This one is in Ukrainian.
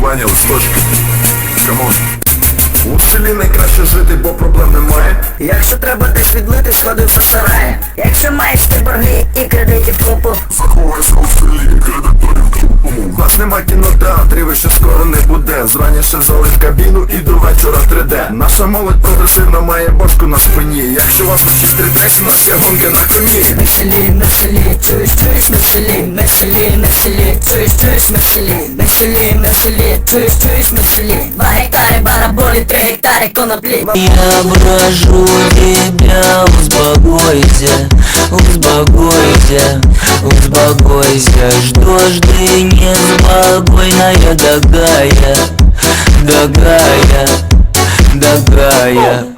фінансування, листочки. Камон. У селі найкраще жити, бо проблем немає. Якщо треба десь відлити, сходи все старає. Якщо маєш ти борги і кредитів купу, Заховайся у селі, кредиторів клубу. У нас нема кінотеатрів і ще скоро не буде. Зрання ще залив кабіну і до вечора 3D. Наша молодь прогресивна має бошку на спині. Якщо вас хочуть стрітекс, нас є гонки на коні. в селі, в селі, чуєш, чуєш, ми в селі, ми в селі, ми в селі, чуєш, чуєш, ми в селі, ми в селі, ми в селі, чуєш, чуєш, ми в селі. Два гектари бараболі, три гектари коноплі. Я прошу тебя, успокойся, успокойся, успокойся Что ж ты неспокойная такая, такая, такая